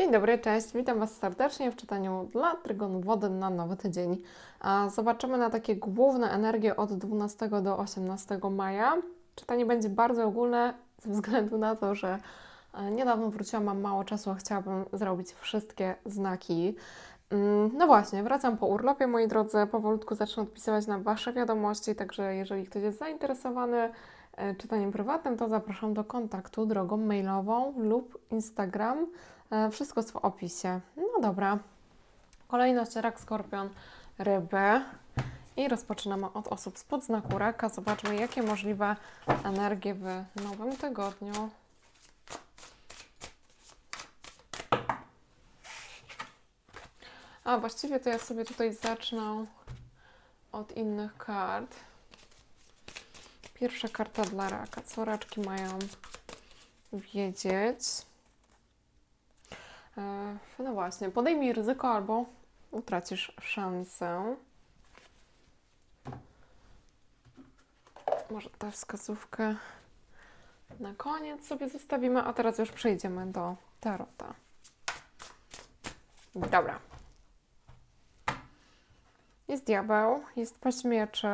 Dzień dobry, cześć. Witam Was serdecznie w czytaniu dla Trygonu Wody na nowy tydzień. Zobaczymy na takie główne energie od 12 do 18 maja. Czytanie będzie bardzo ogólne ze względu na to, że e, niedawno wróciłam, mam mało czasu, a chciałabym zrobić wszystkie znaki. Mm, No właśnie, wracam po urlopie, moi drodzy. Powolutku zacznę odpisywać na Wasze wiadomości, także jeżeli ktoś jest zainteresowany e, czytaniem prywatnym, to zapraszam do kontaktu drogą mailową lub Instagram. E, Wszystko jest w opisie. No dobra. Kolejność rak, skorpion, ryby. I rozpoczynamy od osób spod znaku raka. Zobaczmy, jakie możliwe energie w nowym tygodniu. A właściwie to ja sobie tutaj zacznę od innych kart. Pierwsza karta dla raka. Co raczki mają wiedzieć? E, No właśnie, podejmij ryzyko albo utracisz szansę. Może tę wskazówkę na koniec sobie zostawimy, a teraz już przejdziemy do tarota. Dobra. Jest diabeł, jest paść mieczy,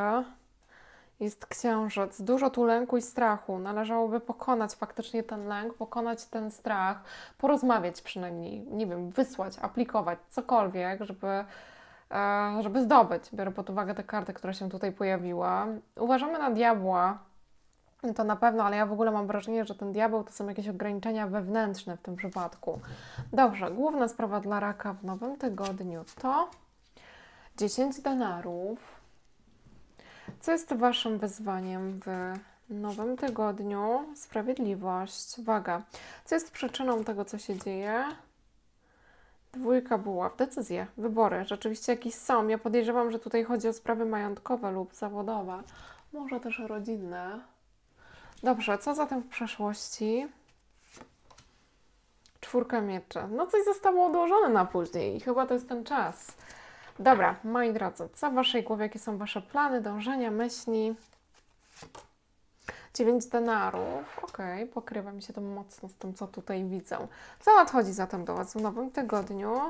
jest księżyc. Dużo tu lęku i strachu. Należałoby pokonać faktycznie ten lęk, pokonać ten strach, porozmawiać przynajmniej, nie wiem, wysłać, aplikować, cokolwiek, żeby, e, żeby zdobyć. Biorę pod uwagę tę kartę, która się tutaj pojawiła. Uważamy na diabła, to na pewno, ale ja w ogóle mam wrażenie, że ten diabeł to są jakieś ograniczenia wewnętrzne w tym przypadku. Dobrze, główna sprawa dla raka w nowym tygodniu to 10 denarów. Co jest Waszym wyzwaniem w nowym tygodniu? Sprawiedliwość. Waga. Co jest przyczyną tego, co się dzieje? Dwójka buław. Decyzje, wybory. Rzeczywiście jakieś są. Ja podejrzewam, że tutaj chodzi o sprawy majątkowe lub zawodowe. Może też rodzinne. Dobrze, co zatem w przeszłości? Czwórka mieczy. No coś zostało odłożone na później i chyba to jest ten czas. Dobra, moi drodzy, co w Waszej głowie, jakie są Wasze plany, dążenia, myśli? 9 denarów, okej, pokrywa mi się to mocno z tym, co tutaj widzę. Co nadchodzi zatem do Was w nowym tygodniu?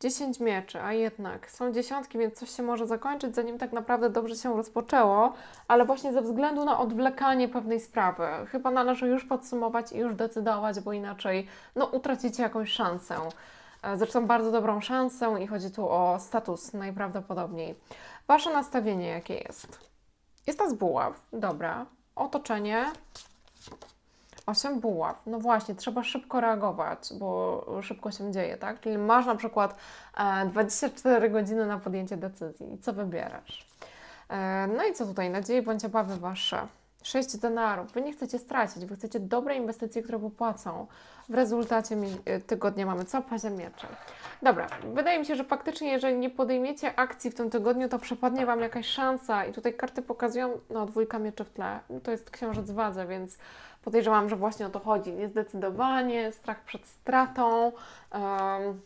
10 mieczy, a jednak są dziesiątki, więc coś się może zakończyć, zanim tak naprawdę dobrze się rozpoczęło, ale właśnie ze względu na odwlekanie pewnej sprawy. Chyba należy już podsumować i już decydować, bo inaczej no, utracicie jakąś szansę. E, Zresztą bardzo dobrą szansę i chodzi tu o status najprawdopodobniej. Wasze nastawienie jakie jest? Jest z buław, dobra. Otoczenie. 8 buław. No właśnie, trzeba szybko reagować, bo szybko się dzieje, tak? Czyli masz na przykład e, 24 godziny na podjęcie decyzji. Co wybierasz? E, no i co tutaj? Nadzieje bądź obawy wasze. 6 denarów. Wy nie chcecie stracić, wy chcecie dobre inwestycje, które popłacą. W rezultacie y, tygodnia mamy co? Pazie mieczy. Dobra, wydaje mi się, że faktycznie, jeżeli nie podejmiecie akcji w tym tygodniu, to przepadnie Wam jakaś szansa. I tutaj karty pokazują, no dwójka mieczy w tle. To jest księżyc wadze, więc podejrzewam, że właśnie o to chodzi. Niezdecydowanie, strach przed stratą. em,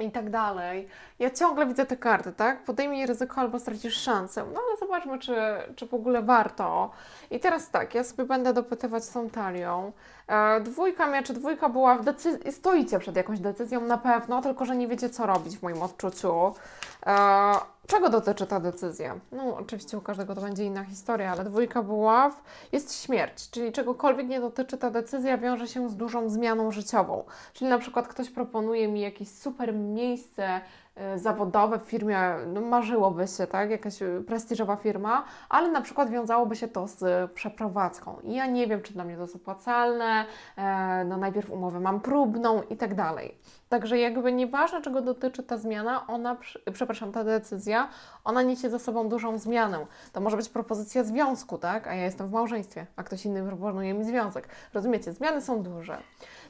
i tak dalej. Ja ciągle widzę te karty, tak? Podejmij ryzyko albo stracisz szansę. No ale zobaczmy, czy, czy w ogóle warto. I teraz tak, ja sobie będę dopytywać z tą talią. E, dwójka mieczy, dwójka była w decyzji, stoicie przed jakąś decyzją na pewno, tylko że nie wiecie co robić w moim odczuciu. E, czego dotyczy ta decyzja? No oczywiście u każdego to będzie inna historia, ale dwójka buław jest śmierć, czyli czegokolwiek nie dotyczy ta decyzja wiąże się z dużą zmianą życiową. Czyli na przykład ktoś proponuje mi jakieś super miejsce y, zawodowe w firmie, no marzyłoby się, tak, jakaś y, prestiżowa firma, ale na przykład wiązałoby się to z przeprowadzką. I ja nie wiem, czy dla mnie to jest opłacalne, e, no najpierw umowę mam próbną i tak dalej. Także jakby nieważne, czego dotyczy ta zmiana, ona, przepraszam, ta decyzja, ona niesie za sobą dużą zmianę. To może być propozycja związku, tak? A ja jestem w małżeństwie, a ktoś inny proponuje mi związek. Rozumiecie? Zmiany są duże.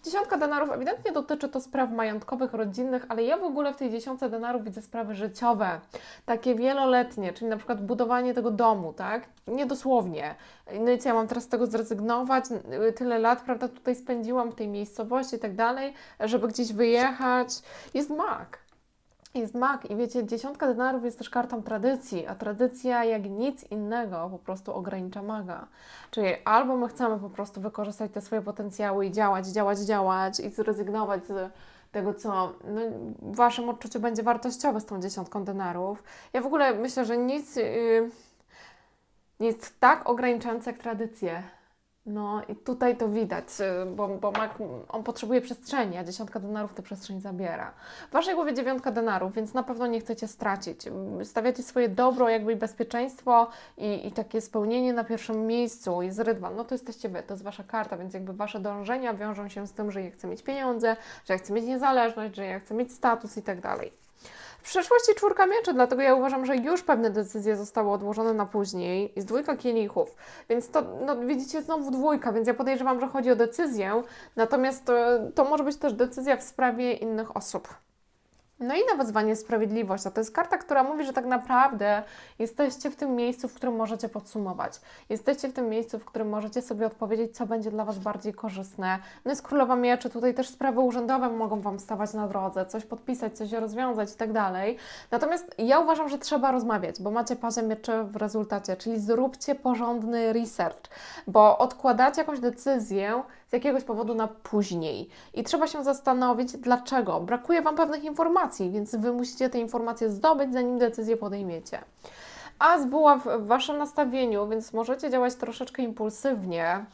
Dziesiątka denarów ewidentnie dotyczy to spraw majątkowych, rodzinnych, ale ja w ogóle w tej dziesiątce denarów widzę sprawy życiowe, takie wieloletnie, czyli na przykład budowanie tego domu, tak? Nie dosłownie. No i co, ja mam teraz z tego zrezygnować? Y, Tyle lat, prawda, tutaj spędziłam w tej miejscowości i tak dalej, żeby gdzieś wyjechać. Jest mak. Jest mak i wiecie, dziesiątka denarów jest też kartą tradycji, a tradycja jak nic innego po prostu ogranicza maga. Czyli albo my chcemy po prostu wykorzystać te swoje potencjały i działać, działać, działać i zrezygnować z tego, co no, w Waszym odczuciu będzie wartościowe z tą dziesiątką denarów. Ja w ogóle myślę, że nic yy, jest tak ograniczające jak tradycje. No i tutaj to widać, y, bo, bo Mac, on potrzebuje przestrzeni, a dziesiątka denarów tę przestrzeń zabiera. W Waszej głowie dziewiątka denarów, więc na pewno nie chcecie stracić. Stawiacie swoje dobro, jakby bezpieczeństwo i, i takie spełnienie na pierwszym miejscu. Jest rydwan, no to jesteście Wy, to jest Wasza karta, więc jakby Wasze dążenia wiążą się z tym, że ja chcę mieć pieniądze, że ja chcę mieć niezależność, że ja chcę mieć status i tak dalej. W przeszłości czwórka mieczy, dlatego ja uważam, że już pewne decyzje zostały odłożone na później. Jest dwójka kielichów, więc to, no widzicie, znowu dwójka, więc ja podejrzewam, że chodzi o decyzję, natomiast to, to może być też decyzja w sprawie innych osób. No i na wezwanie sprawiedliwość. A to jest karta, która mówi, że tak naprawdę jesteście w tym miejscu, w którym możecie podsumować. Jesteście w tym miejscu, w którym możecie sobie odpowiedzieć, co będzie dla Was bardziej korzystne. No jest królowa mieczy, tutaj też sprawy urzędowe mogą Wam stawać na drodze, coś podpisać, coś rozwiązać i tak dalej. Natomiast ja uważam, że trzeba rozmawiać, bo macie parze mieczy w rezultacie, czyli zróbcie porządny research, bo odkładacie jakąś decyzję z jakiegoś powodu na później. I trzeba się zastanowić, dlaczego. Brakuje Wam pewnych informacji, więc Wy musicie te informacje zdobyć, zanim decyzję podejmiecie. A z była w, w Waszym nastawieniu, więc możecie działać troszeczkę impulsywnie.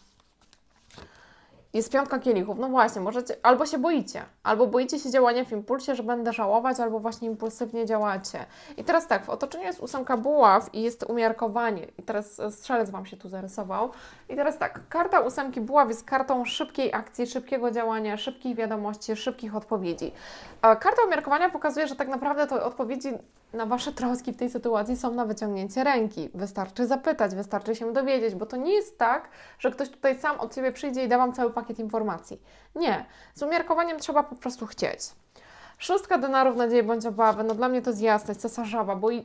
Jest piątka kielichów, no właśnie, możecie, albo się boicie, albo boicie się działania w impulsie, że będę żałować, albo właśnie impulsywnie działacie. I teraz tak, w otoczeniu jest ósemka buław i jest umiarkowanie. I teraz e, strzelec Wam się tu zarysował. I teraz tak, karta ósemki buław jest kartą szybkiej akcji, szybkiego działania, szybkich wiadomości, szybkich odpowiedzi. Karta umiarkowania pokazuje, że tak naprawdę to odpowiedzi na Wasze troski w tej sytuacji są na wyciągnięcie ręki. Wystarczy zapytać, wystarczy się dowiedzieć, bo to nie jest tak, że ktoś tutaj sam od Ciebie przyjdzie i da Wam cały pakiet informacji. Nie. Z umiarkowaniem trzeba po prostu chcieć. Szóstka denarów, nadzieję bądź obawy, no dla mnie to jest jasność, cesarzowa, bo i,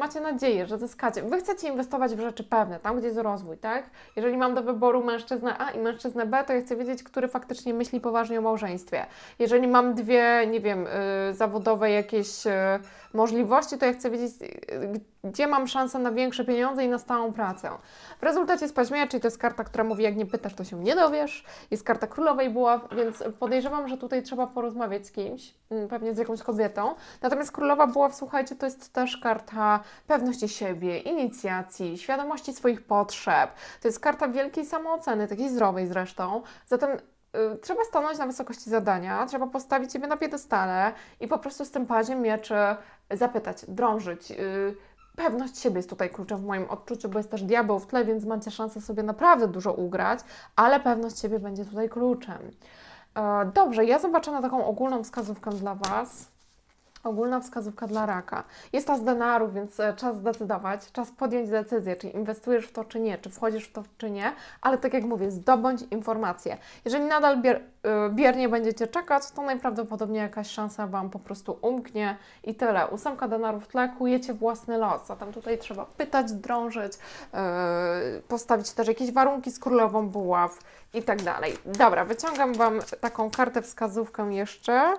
macie nadzieję, że zyskacie. Wy chcecie inwestować w rzeczy pewne, tam gdzie jest rozwój, tak? Jeżeli mam do wyboru mężczyznę A i mężczyznę B, to ja chcę wiedzieć, który faktycznie myśli poważnie o małżeństwie. Jeżeli mam dwie, nie wiem, y, zawodowe jakieś y, możliwości, to ja chcę wiedzieć, y, gdzie mam szansę na większe pieniądze i na stałą pracę. W rezultacie spaźmia, czyli to jest karta, która mówi, jak nie pytasz, to się nie dowiesz. Jest karta królowej buław, więc podejrzewam, że tutaj trzeba porozmawiać z kimś, mm, pewnie z jakąś kobietą. Natomiast królowa buław, słuchajcie, to jest też karta pewności siebie, inicjacji, świadomości swoich potrzeb. To jest karta wielkiej samooceny, takiej zdrowej zresztą. Zatem y, trzeba stanąć na wysokości zadania, trzeba postawić siebie na piedestale i po prostu z tym paziem mieczy zapytać, drążyć. y, Pewność siebie jest tutaj kluczem w moim odczuciu, bo jest też diabeł w tle, więc macie szansę sobie naprawdę dużo ugrać, ale pewność siebie będzie tutaj kluczem. E, Dobrze, ja zobaczę na taką ogólną wskazówkę dla Was. Ogólna wskazówka dla raka. Jest czas denarów, więc e, czas zdecydować, czas podjąć decyzję, czy inwestujesz w to, czy nie, czy wchodzisz w to, czy nie, ale tak jak mówię, zdobądź informacje. Jeżeli nadal bier, y, biernie będziecie czekać, to najprawdopodobniej jakaś szansa Wam po prostu umknie i tyle. Ósemka denarów tle, kujecie własny los, zatem tutaj trzeba pytać, drążyć, yy, postawić też jakieś warunki z królową buław i tak dalej. Dobra, wyciągam Wam taką kartę wskazówkę jeszcze.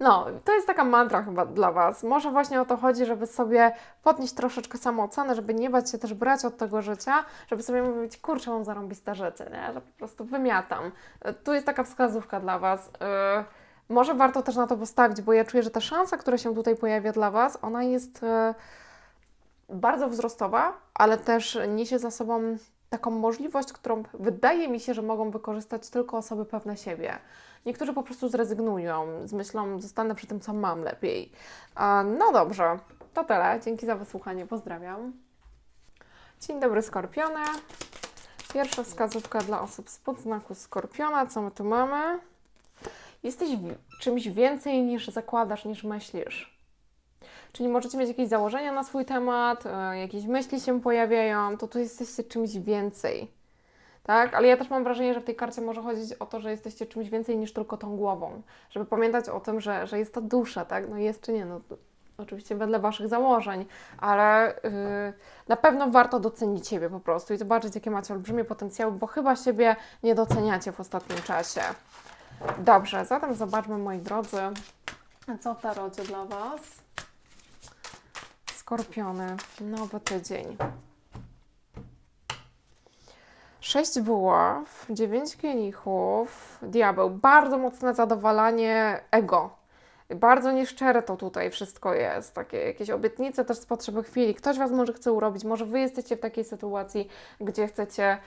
No, to jest taka mantra chyba dla Was. Może właśnie o to chodzi, żeby sobie podnieść troszeczkę samoocenę, żeby nie bać się też brać od tego życia, żeby sobie mówić, kurczę, mam zarąbiste rzeczy, nie? że po prostu wymiatam. Y, Tu jest taka wskazówka dla Was. Yy, może warto też na to postawić, bo ja czuję, że ta szansa, która się tutaj pojawia dla Was, ona jest yy, bardzo wzrostowa, ale też niesie za sobą taką możliwość, którą wydaje mi się, że mogą wykorzystać tylko osoby pewne siebie. Niektórzy po prostu zrezygnują z myślą, zostanę przy tym, co mam lepiej. No dobrze, to tyle. Dzięki za wysłuchanie. Pozdrawiam. Dzień dobry, Skorpiony. Pierwsza wskazówka dla osób z podznaku Skorpiona. Co my tu mamy? Jesteś czymś więcej niż zakładasz, niż myślisz. Czyli możecie mieć jakieś założenia na swój temat, e, jakieś myśli się pojawiają, to tu jesteście czymś więcej. Tak? Ale ja też mam wrażenie, że w tej karcie może chodzić o to, że jesteście czymś więcej niż tylko tą głową. Żeby pamiętać o tym, że, że jest ta dusza, tak? No jest czy nie, no oczywiście wedle Waszych założeń, ale yy, na pewno warto docenić siebie po prostu i zobaczyć, jakie macie olbrzymie potencjały, bo chyba siebie nie doceniacie w ostatnim czasie. Dobrze, zatem zobaczmy, moi drodzy, co w tarocie dla Was. Skorpiony, nowy tydzień. Sześć buław, dziewięć kielichów, diabeł. Bardzo mocne zadowalanie ego. Bardzo nieszczere to tutaj wszystko jest. Takie jakieś obietnice też z potrzeby chwili. Ktoś Was może chce urobić, może Wy jesteście w takiej sytuacji, gdzie chcecie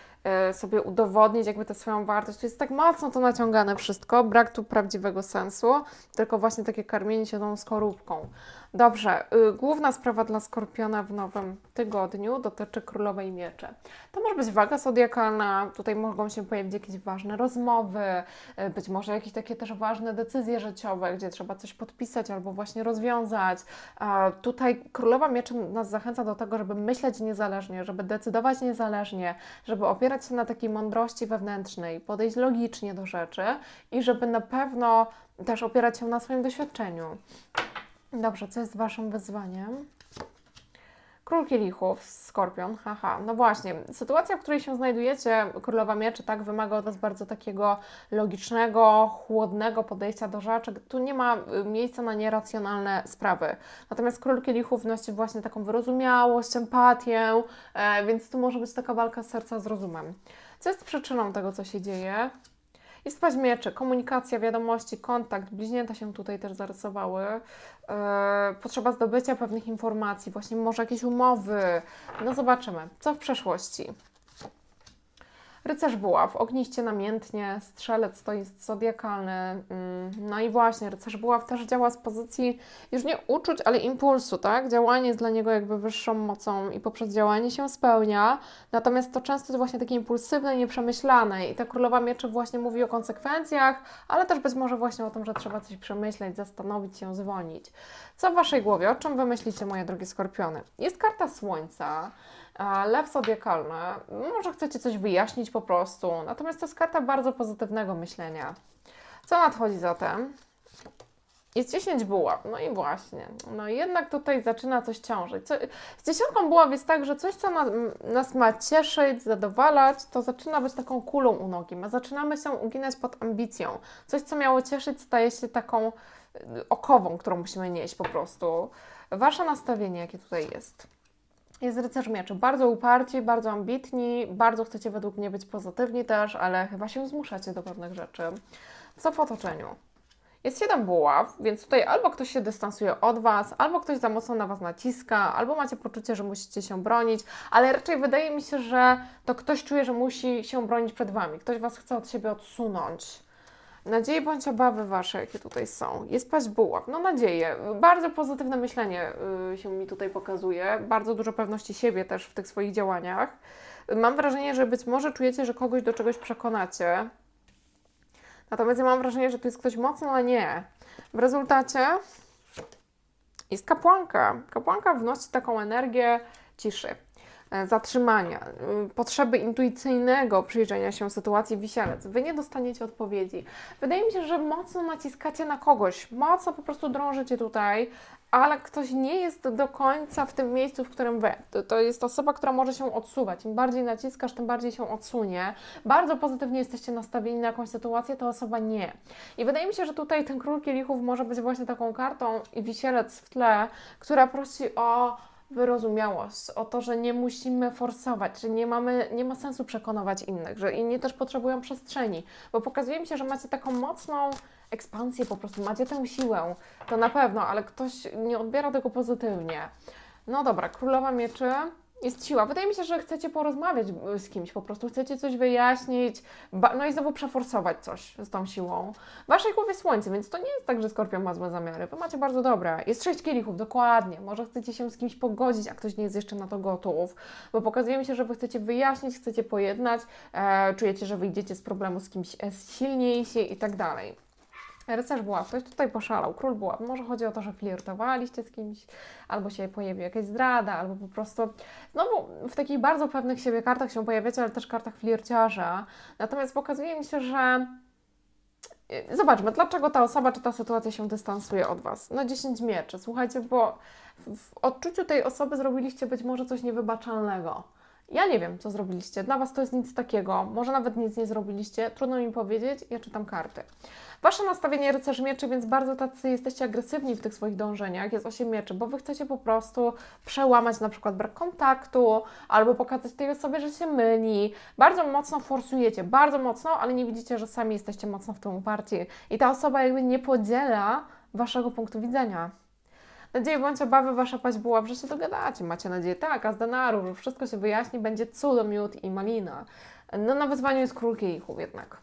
sobie udowodnić jakby tę swoją wartość. To jest tak mocno to naciągane wszystko, brak tu prawdziwego sensu, tylko właśnie takie karmienie się tą skorupką. Dobrze, y, główna sprawa dla Skorpiona w nowym tygodniu dotyczy Królowej Miecze. To może być waga zodiakalna, tutaj mogą się pojawić jakieś ważne rozmowy, y, być może jakieś takie też ważne decyzje życiowe, gdzie trzeba coś podpisać albo właśnie rozwiązać. Tutaj Królowa Mieczy nas zachęca do tego, żeby myśleć niezależnie, żeby decydować niezależnie, żeby opierać się na takiej mądrości wewnętrznej, podejść logicznie do rzeczy i żeby na pewno też opierać się na swoim doświadczeniu. Dobrze, co jest Waszym wyzwaniem? Król kielichów, skorpion, haha. No właśnie, sytuacja, w której się znajdujecie, królowa mieczy, tak, wymaga od Was bardzo takiego logicznego, chłodnego podejścia do rzeczy. Tu nie ma y, miejsca na nieracjonalne sprawy. Natomiast król kielichów wnosi właśnie taką wyrozumiałość, empatię, e, więc tu może być taka walka serca z rozumem. Co jest przyczyną tego, co się dzieje? Jest paź mieczy, komunikacja, wiadomości, kontakt, bliźnięta się tutaj też zarysowały. E, potrzeba zdobycia pewnych informacji, właśnie może jakieś umowy. No zobaczymy, co w przeszłości. Rycerz buław, ogniście namiętnie, strzelec to jest zodiakalny. mm, No i właśnie, rycerz buław też działa z pozycji już nie uczuć, ale impulsu, tak? Działanie jest dla niego jakby wyższą mocą i poprzez działanie się spełnia. Natomiast to często jest właśnie takie impulsywne, nieprzemyślane i ta królowa mieczy właśnie mówi o konsekwencjach, ale też być może właśnie o tym, że trzeba coś przemyśleć, zastanowić się, zwolnić. Co w Waszej głowie? O czym Wy myślicie, moje drogie skorpiony? Jest karta słońca, lew zodiakalny. Może chcecie coś wyjaśnić po prostu, natomiast to jest karta bardzo pozytywnego myślenia. Co nadchodzi zatem? Jest 10 buław, no i właśnie. No jednak tutaj zaczyna coś ciążyć. Co, z dziesiątką buław jest tak, że coś, co nas, nas ma cieszyć, zadowalać, to zaczyna być taką kulą u nogi. My zaczynamy się uginać pod ambicją. Coś, co miało cieszyć, staje się taką y, okową, którą musimy nieść po prostu. Wasze nastawienie, jakie tutaj jest? Jest rycerz mieczy. Bardzo uparci, bardzo ambitni, bardzo chcecie według mnie być pozytywni też, ale chyba się zmuszacie do pewnych rzeczy. Co w otoczeniu? Jest siedem buław, więc tutaj albo ktoś się dystansuje od Was, albo ktoś za mocno na Was naciska, albo macie poczucie, że musicie się bronić, ale raczej wydaje mi się, że to ktoś czuje, że musi się bronić przed Wami. Ktoś Was chce od siebie odsunąć. Nadzieje bądź obawy Wasze, jakie tutaj są. Jest paść buław. No nadzieje. Bardzo pozytywne myślenie y, się mi tutaj pokazuje. Bardzo dużo pewności siebie też w tych swoich działaniach. Mam wrażenie, że być może czujecie, że kogoś do czegoś przekonacie. Natomiast ja mam wrażenie, że tu jest ktoś mocno na nie. W rezultacie jest kapłanka. Kapłanka wnosi taką energię ciszy, zatrzymania, y, potrzeby intuicyjnego przyjrzenia się sytuacji wisielec. Wy nie dostaniecie odpowiedzi. Wydaje mi się, że mocno naciskacie na kogoś, mocno po prostu drążycie tutaj, ale ktoś nie jest do końca w tym miejscu, w którym wy. To, to jest osoba, która może się odsuwać. Im bardziej naciskasz, tym bardziej się odsunie. Bardzo pozytywnie jesteście nastawieni na jakąś sytuację, to osoba nie. I wydaje mi się, że tutaj ten król kielichów może być właśnie taką kartą i wisielec w tle, która prosi o wyrozumiałość, o to, że nie musimy forsować, że nie, mamy, nie ma sensu przekonywać innych, że inni też potrzebują przestrzeni, bo pokazuje mi się, że macie taką mocną ekspansję, po prostu macie tę siłę, to na pewno, ale ktoś nie odbiera tego pozytywnie. No dobra, królowa mieczy. Jest siła. Wydaje mi się, że chcecie porozmawiać y, z kimś, po prostu chcecie coś wyjaśnić, no i znowu przeforsować coś z tą siłą. W waszej głowie słońce, więc to nie jest tak, że Skorpion ma złe zamiary. Wy macie bardzo dobre. Jest sześć kielichów, dokładnie. Może chcecie się z kimś pogodzić, a ktoś nie jest jeszcze na to gotów, bo pokazuje mi się, że wy chcecie wyjaśnić, chcecie pojednać, e, czujecie, że wyjdziecie z problemu z kimś e, silniejsi i tak dalej. Rycerz buław, tutaj poszalał, król buław. Może chodzi o to, że flirtowaliście z kimś, albo się pojawi jakaś zdrada, albo po prostu znowu w takich bardzo pewnych siebie kartach się pojawiacie, ale też kartach flirciarza. Natomiast pokazuje mi się, że y, Zobaczmy, dlaczego ta osoba czy ta sytuacja się dystansuje od Was. No 10 mieczy, słuchajcie, bo w odczuciu tej osoby zrobiliście być może coś niewybaczalnego. Ja nie wiem, co zrobiliście. Dla Was to jest nic takiego. Może nawet nic nie zrobiliście. Trudno mi powiedzieć. Ja czytam karty. Wasze nastawienie rycerz mieczy, więc bardzo tacy jesteście agresywni w tych swoich dążeniach. Jest 8 mieczy, bo Wy chcecie po prostu przełamać na przykład brak kontaktu albo pokazać tej osobie, że się myli. Bardzo mocno forsujecie, bardzo mocno, ale nie widzicie, że sami jesteście mocno w tym uparci. I ta osoba jakby nie podziela Waszego punktu widzenia. Nadzieję bądź obawy Wasza paść była, że się dogadacie. Macie nadzieję, tak, a z denarów, że wszystko się wyjaśni, będzie cudo, miód i malina. No na wyzwaniu jest król kielichów jednak.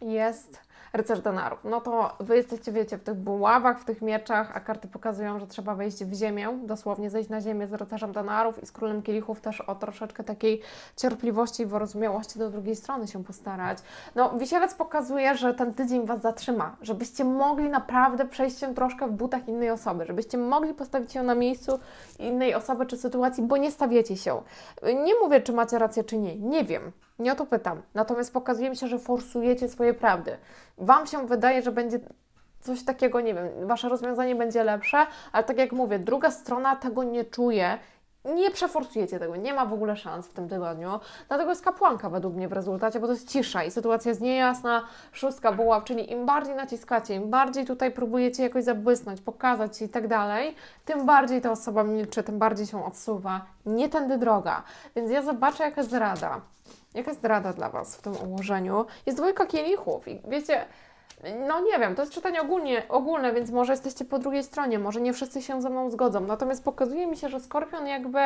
Jest rycerz denarów. No to Wy jesteście, wiecie, w tych buławach, w tych mieczach, a karty pokazują, że trzeba wejść w ziemię, dosłownie zejść na ziemię z rycerzem denarów i z królem kielichów też o troszeczkę takiej cierpliwości i wyrozumiałości do drugiej strony się postarać. No, wisielec pokazuje, że ten tydzień Was zatrzyma, żebyście mogli naprawdę przejść się troszkę w butach innej osoby, żebyście mogli postawić się na miejscu innej osoby czy sytuacji, bo nie stawiecie się. Nie mówię, czy macie rację, czy nie. Nie wiem. Nie o to pytam. Natomiast pokazuje mi się, że forsujecie swoje prawdy. Wam się wydaje, że będzie coś takiego, nie wiem, wasze rozwiązanie będzie lepsze, ale tak jak mówię, druga strona tego nie czuje. Nie przeforsujecie tego, nie ma w ogóle szans w tym tygodniu. Dlatego jest kapłanka według mnie w rezultacie, bo to jest cisza i sytuacja jest niejasna. Szóstka buław, czyli im bardziej naciskacie, im bardziej tutaj próbujecie jakoś zabłysnąć, pokazać się i tak dalej, tym bardziej ta osoba milczy, tym bardziej się odsuwa. Nie tędy droga. Więc ja zobaczę, jaka jest rada. Jaka jest rada dla Was w tym ułożeniu? Jest dwójka kielichów i wiecie, no nie wiem, to jest czytanie ogólnie, ogólne, więc może jesteście po drugiej stronie, może nie wszyscy się ze mną zgodzą. Natomiast pokazuje mi się, że Skorpion jakby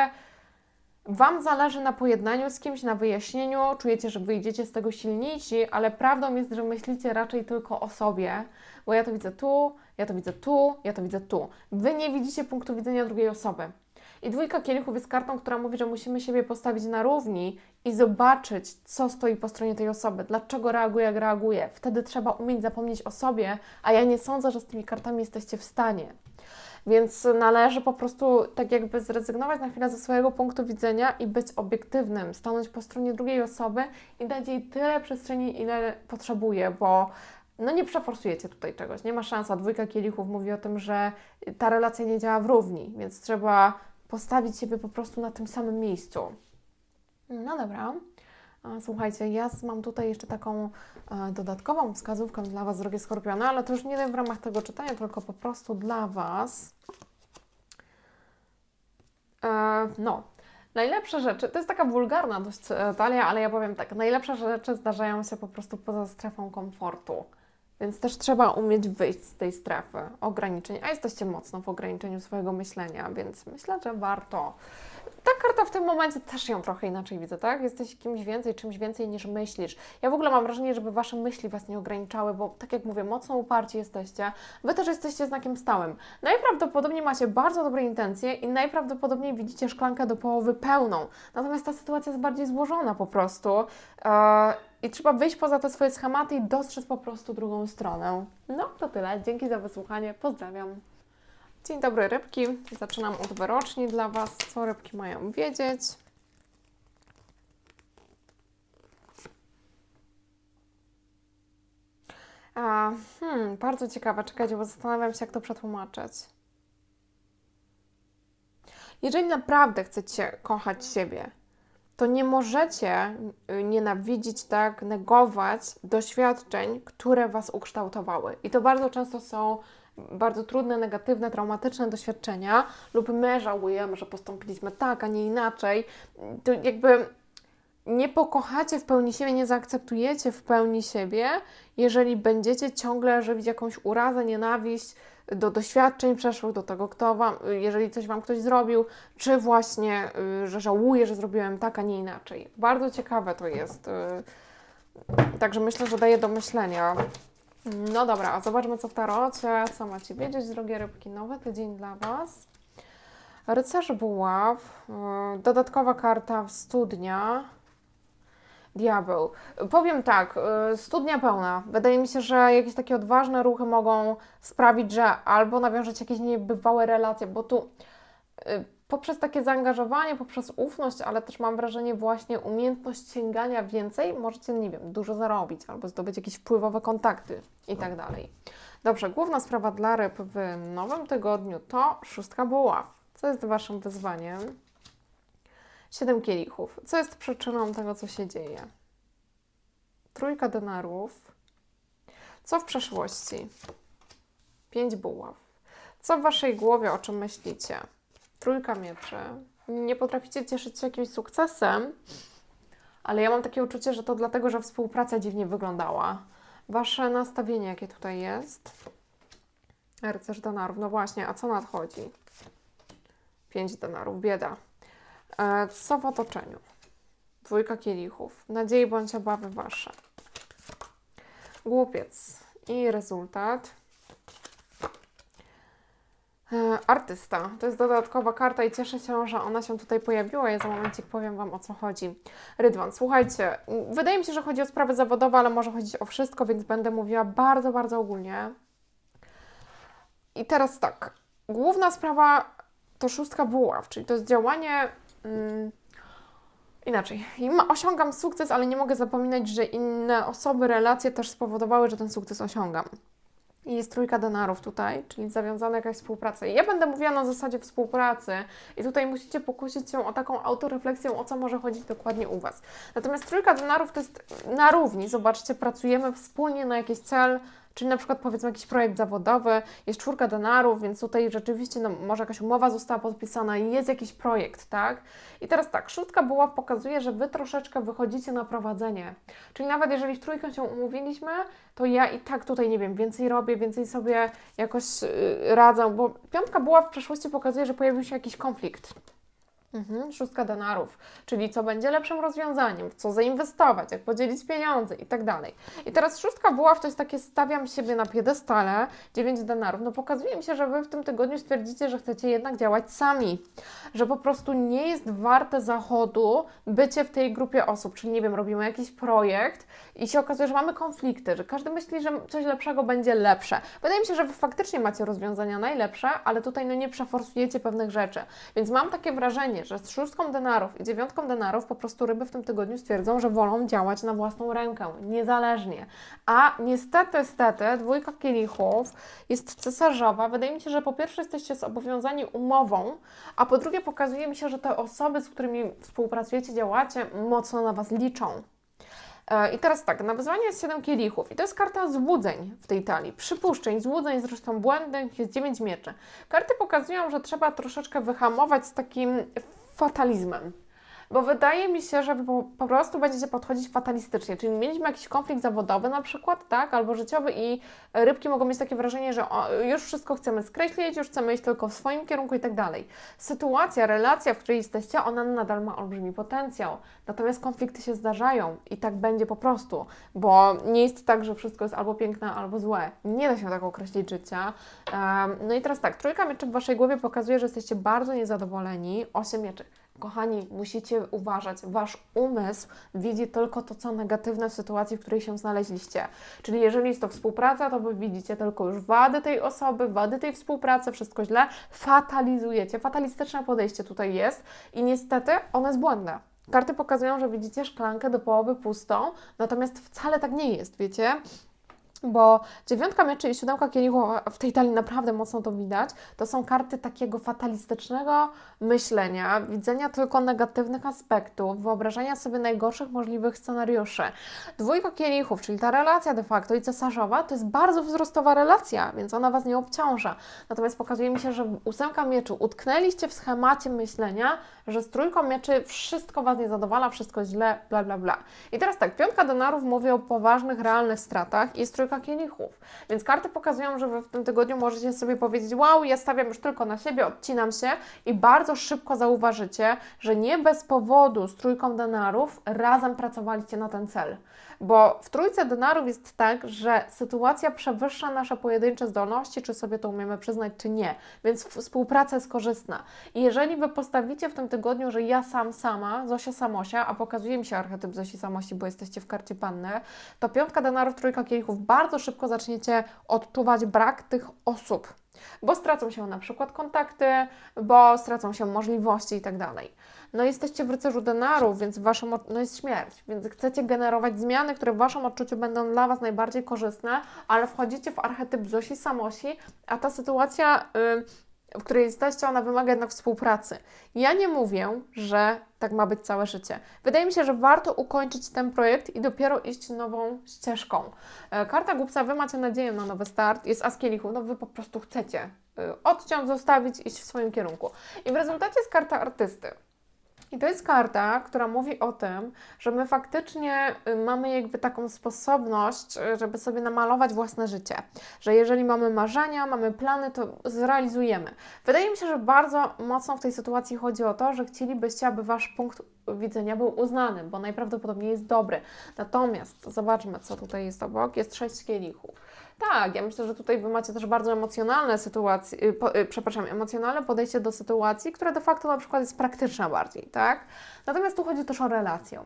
Wam zależy na pojednaniu z kimś, na wyjaśnieniu, czujecie, że wyjdziecie z tego silniejsi, ale prawdą jest, że myślicie raczej tylko o sobie, bo ja to widzę tu, ja to widzę tu, ja to widzę tu. Wy nie widzicie punktu widzenia drugiej osoby. I dwójka kielichów jest kartą, która mówi, że musimy siebie postawić na równi i zobaczyć, co stoi po stronie tej osoby, dlaczego reaguje, jak reaguje. Wtedy trzeba umieć zapomnieć o sobie, a ja nie sądzę, że z tymi kartami jesteście w stanie. Więc należy po prostu tak jakby zrezygnować na chwilę ze swojego punktu widzenia i być obiektywnym, stanąć po stronie drugiej osoby i dać jej tyle przestrzeni, ile potrzebuje, bo no nie przeforsujecie tutaj czegoś, nie ma szans. A dwójka kielichów mówi o tym, że ta relacja nie działa w równi, więc trzeba postawić siebie po prostu na tym samym miejscu. No dobra. Słuchajcie, ja mam tutaj jeszcze taką e, dodatkową wskazówkę dla Was, drogie Skorpiony, ale to już nie w ramach tego czytania, tylko po prostu dla Was. E, no, najlepsze rzeczy, to jest taka wulgarna dość e, talia, ale ja powiem tak, najlepsze rzeczy zdarzają się po prostu poza strefą komfortu. Więc też trzeba umieć wyjść z tej strefy ograniczeń, a jesteście mocno w ograniczeniu swojego myślenia, więc myślę, że warto. Ta karta w tym momencie też ją trochę inaczej widzę, tak? Jesteś kimś więcej, czymś więcej niż myślisz. Ja w ogóle mam wrażenie, żeby Wasze myśli Was nie ograniczały, bo tak jak mówię, mocno uparci jesteście. Wy też jesteście znakiem stałym. Najprawdopodobniej macie bardzo dobre intencje i najprawdopodobniej widzicie szklankę do połowy pełną. Natomiast ta sytuacja jest bardziej złożona po prostu. Eee, i trzeba wyjść poza te swoje schematy i dostrzec po prostu drugą stronę. No to tyle. Dzięki za wysłuchanie. Pozdrawiam. Dzień dobry rybki. Zaczynam od wyroczni dla Was. Co rybki mają wiedzieć? A, hmm, bardzo ciekawe. Czekajcie, bo zastanawiam się, jak to przetłumaczyć. Jeżeli naprawdę chcecie kochać siebie, to nie możecie y, nienawidzić, tak, negować doświadczeń, które Was ukształtowały. I to bardzo często są bardzo trudne, negatywne, traumatyczne doświadczenia, lub my żałujemy, że postąpiliśmy tak, a nie inaczej. To jakby nie pokochacie w pełni siebie, nie zaakceptujecie w pełni siebie, jeżeli będziecie ciągle żywić jakąś urazę, nienawiść do doświadczeń przeszłych, do tego, kto wam, jeżeli coś wam ktoś zrobił, czy właśnie, y, że żałuję, że zrobiłem tak, a nie inaczej. Bardzo ciekawe to jest. y, Także myślę, że daje do myślenia. No dobra, a zobaczmy co w tarocie, co macie wiedzieć, drogie rybki. Nowy tydzień dla Was. Rycerz buław, y, dodatkowa karta w studnia. Diabeł. Powiem tak, y, studnia pełna. Wydaje mi się, że jakieś takie odważne ruchy mogą sprawić, że albo nawiążeć jakieś niebywałe relacje, bo tu y, poprzez takie zaangażowanie, poprzez ufność, ale też mam wrażenie właśnie umiejętność sięgania więcej, możecie, nie wiem, dużo zarobić albo zdobyć jakieś wpływowe kontakty i tak dalej. Dobrze, główna sprawa dla ryb w nowym tygodniu to szóstka buław. Co jest Waszym wyzwaniem? Siedem kielichów. Co jest przyczyną tego, co się dzieje? Trójka denarów. Co w przeszłości? Pięć buław. Co w waszej głowie, o czym myślicie? Trójka mieczy. Nie potraficie cieszyć się jakimś sukcesem, ale ja mam takie uczucie, że to dlatego, że współpraca dziwnie wyglądała. Wasze nastawienie, jakie tutaj jest. Rycerz denarów. No właśnie, a co nadchodzi? Pięć denarów. Bieda. E, co w otoczeniu? Dwójka kielichów. Nadziei bądź obawy wasze. Głupiec. I rezultat. E, Artysta. To jest dodatkowa karta i cieszę się, że ona się tutaj pojawiła. Ja za momencik powiem Wam o co chodzi. Rydwan, słuchajcie, wydaje mi się, że chodzi o sprawy zawodowe, ale może chodzić o wszystko, więc będę mówiła bardzo, bardzo ogólnie. I teraz tak. Główna sprawa to szóstka buław, czyli to jest działanie. Mm, inaczej. Osiągam sukces, ale nie mogę zapominać, że inne osoby, relacje też spowodowały, że ten sukces osiągam. I jest trójka denarów tutaj, czyli zawiązana jakaś współpraca. I ja będę mówiła na zasadzie współpracy i tutaj musicie pokusić się o taką autorefleksję, o co może chodzić dokładnie u Was. Natomiast trójka denarów to jest na równi. Zobaczcie, pracujemy wspólnie na jakiś cel, czyli na przykład powiedzmy jakiś projekt zawodowy, jest czwórka denarów, więc tutaj rzeczywiście no, może jakaś umowa została podpisana i jest jakiś projekt, tak? I teraz tak, szóstka buław pokazuje, że Wy troszeczkę wychodzicie na prowadzenie. Czyli nawet jeżeli w trójkę się umówiliśmy, to ja i tak tutaj, nie wiem, więcej robię, więcej sobie jakoś yy, radzę, bo piątka buław w przeszłości pokazuje, że pojawił się jakiś konflikt. Mhm, szóstka denarów, czyli co będzie lepszym rozwiązaniem, w co zainwestować, jak podzielić pieniądze i tak dalej. I teraz szóstka buław to jest takie stawiam siebie na piedestale, dziewięć denarów. No pokazuje mi się, że Wy w tym tygodniu stwierdzicie, że chcecie jednak działać sami, że po prostu nie jest warte zachodu bycie w tej grupie osób, czyli nie wiem, robimy jakiś projekt i się okazuje, że mamy konflikty, że każdy myśli, że coś lepszego będzie lepsze. Wydaje mi się, że Wy faktycznie macie rozwiązania najlepsze, ale tutaj no nie przeforsujecie pewnych rzeczy. Więc mam takie wrażenie, że z szóstką denarów i dziewiątką denarów po prostu ryby w tym tygodniu stwierdzą, że wolą działać na własną rękę, niezależnie. A niestety, stety, dwójka kielichów jest cesarzowa. Wydaje mi się, że po pierwsze jesteście zobowiązani umową, a po drugie pokazuje mi się, że te osoby, z którymi współpracujecie, działacie, mocno na Was liczą. E, I teraz tak, na wyzwanie jest 7 kielichów i to jest karta złudzeń w tej talii. Przypuszczeń, złudzeń, zresztą błędnych, jest 9 mieczy. Karty pokazują, że trzeba troszeczkę wyhamować z takim fatalizmem. Bo wydaje mi się, że po, po prostu będziecie podchodzić fatalistycznie, czyli mieliśmy jakiś konflikt zawodowy na przykład, tak, albo życiowy i rybki mogą mieć takie wrażenie, że już wszystko chcemy skreślić, już chcemy iść tylko w swoim kierunku i tak dalej. Sytuacja, relacja, w której jesteście, ona nadal ma olbrzymi potencjał. Natomiast konflikty się zdarzają i tak będzie po prostu, bo nie jest tak, że wszystko jest albo piękne, albo złe. Nie da się tak określić życia. Em, no i teraz tak, trójka mieczy w Waszej głowie pokazuje, że jesteście bardzo niezadowoleni. Osiem mieczy. Kochani, musicie uważać, Wasz umysł widzi tylko to, co negatywne w sytuacji, w której się znaleźliście. Czyli jeżeli jest to współpraca, to Wy widzicie tylko już wady tej osoby, wady tej współpracy, wszystko źle, fatalizujecie. Fatalistyczne podejście tutaj jest i niestety ono jest błędne. Karty pokazują, że widzicie szklankę do połowy pustą, natomiast wcale tak nie jest, wiecie? Bo dziewiątka mieczy i siódemka kielichów, w tej talii naprawdę mocno to widać, to są karty takiego fatalistycznego myślenia, widzenia tylko negatywnych aspektów, wyobrażania sobie najgorszych możliwych scenariuszy. Dwójka kielichów, czyli ta relacja de facto i cesarzowa, to jest bardzo wzrostowa relacja, więc ona Was nie obciąża. Natomiast pokazuje mi się, że ósemka mieczy utknęliście w schemacie myślenia, że z trójką mieczy wszystko Was nie zadowala, wszystko źle, bla bla bla. I teraz tak, piątka denarów mówi o poważnych, realnych stratach i jest trójka kielichów. Więc karty pokazują, że Wy w tym tygodniu możecie sobie powiedzieć, wow, ja stawiam już tylko na siebie, odcinam się i bardzo szybko zauważycie, że nie bez powodu z trójką denarów razem pracowaliście na ten cel. Bo w trójce denarów jest tak, że sytuacja przewyższa nasze pojedyncze zdolności, czy sobie to umiemy przyznać, czy nie. Więc współpraca jest korzystna. I jeżeli Wy postawicie w tym tygodniu, że ja sam, sama, Zosia Samosia, a pokazuje mi się archetyp Zosi Samosi, bo jesteście w karcie panny, to piątka denarów, trójka kielichów, bardzo szybko zaczniecie odczuwać brak tych osób. Bo stracą się na przykład kontakty, bo stracą się możliwości i tak. No jesteście w rycerzu denarów, więc w waszym, od- no jest śmierć, więc chcecie generować zmiany, które w waszym odczuciu będą dla was najbardziej korzystne, ale wchodzicie w archetyp Zosi Samosi, a ta sytuacja w której jesteście, ona wymaga jednak współpracy. Ja nie mówię, że tak ma być całe życie. Wydaje mi się, że warto ukończyć ten projekt i dopiero iść nową ścieżką. E, Karta głupca, Wy macie nadzieję na nowy start, jest as kielichów, no Wy po prostu chcecie y, odciąć, zostawić, iść w swoim kierunku. I w rezultacie jest karta artysty. I to jest karta, która mówi o tym, że my faktycznie y, mamy jakby taką sposobność, y, żeby sobie namalować własne życie. Że jeżeli mamy marzenia, mamy plany, to zrealizujemy. Wydaje mi się, że bardzo mocno w tej sytuacji chodzi o to, że chcielibyście, aby wasz punkt widzenia był uznany, bo najprawdopodobniej jest dobry. Natomiast zobaczmy, co tutaj jest obok. Jest sześć kielichów. Tak, ja myślę, że tutaj Wy macie też bardzo emocjonalne sytuacje, y, po, y, przepraszam, emocjonalne podejście do sytuacji, która de facto na przykład jest praktyczna bardziej, tak? Natomiast tu chodzi też o relację.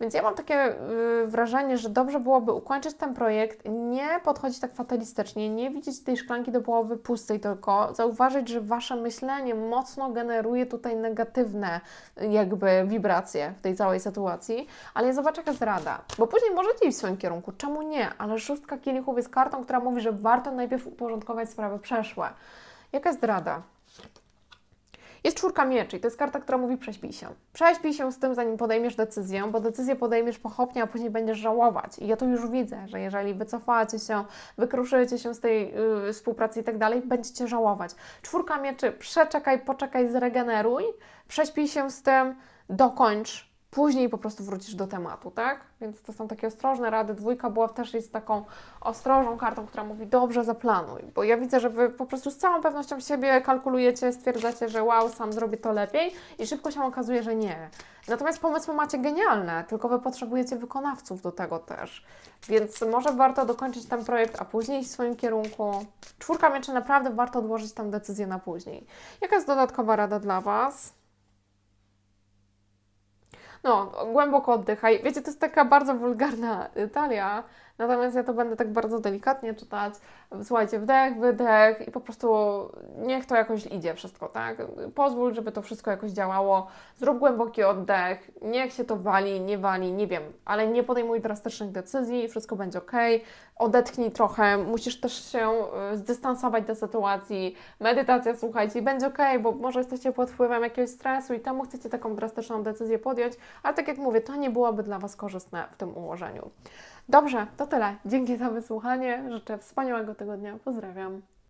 Więc ja mam takie y, wrażenie, że dobrze byłoby ukończyć ten projekt, nie podchodzić tak fatalistycznie, nie widzieć tej szklanki do połowy pustej, tylko zauważyć, że Wasze myślenie mocno generuje tutaj negatywne y, jakby wibracje w tej całej sytuacji, ale ja zobaczę jaka jest rada, bo później możecie iść w swoim kierunku, czemu nie? Ale szóstka kielichów jest kartą, która mówi, że warto najpierw uporządkować sprawy przeszłe. Jaka jest rada? Jest czwórka mieczy i to jest karta, która mówi prześpij się. Prześpij się z tym, zanim podejmiesz decyzję, bo decyzję podejmiesz pochopnie, a później będziesz żałować. I ja to już widzę, że jeżeli wycofacie się, wykruszycie się z tej yy, współpracy i tak dalej, będziecie żałować. Czwórka mieczy, przeczekaj, poczekaj, zregeneruj, prześpij się z tym, dokończ, później po prostu wrócisz do tematu, tak? Więc to są takie ostrożne rady. Dwójka była też jest taką ostrożną kartą, która mówi dobrze zaplanuj, bo ja widzę, że Wy po prostu z całą pewnością siebie kalkulujecie, stwierdzacie, że wow, sam zrobię to lepiej i szybko się okazuje, że nie. Natomiast pomysły macie genialne, tylko Wy potrzebujecie wykonawców do tego też. Więc może warto dokończyć ten projekt, a później iść w swoim kierunku. Czwórka mieczy naprawdę warto odłożyć tam decyzję na później. Jaka jest dodatkowa rada dla Was? No, głęboko oddychaj. Wiecie, to jest taka bardzo wulgarna talia, natomiast ja to będę tak bardzo delikatnie czytać. Słuchajcie, wdech, wydech i po prostu niech to jakoś idzie wszystko, tak? Pozwól, żeby to wszystko jakoś działało. Zrób głęboki oddech, niech się to wali, nie wali, nie wiem, ale nie podejmuj drastycznych decyzji, wszystko będzie ok. Odetchnij trochę, musisz też się y, zdystansować do sytuacji. Medytacja, słuchajcie, będzie ok, bo może jesteście pod wpływem jakiegoś stresu i temu chcecie taką drastyczną decyzję podjąć, ale tak jak mówię, to nie byłoby dla Was korzystne w tym ułożeniu. Dobrze, to tyle. Dzięki za wysłuchanie. Życzę wspaniałego tygodnia. Pozdrawiam.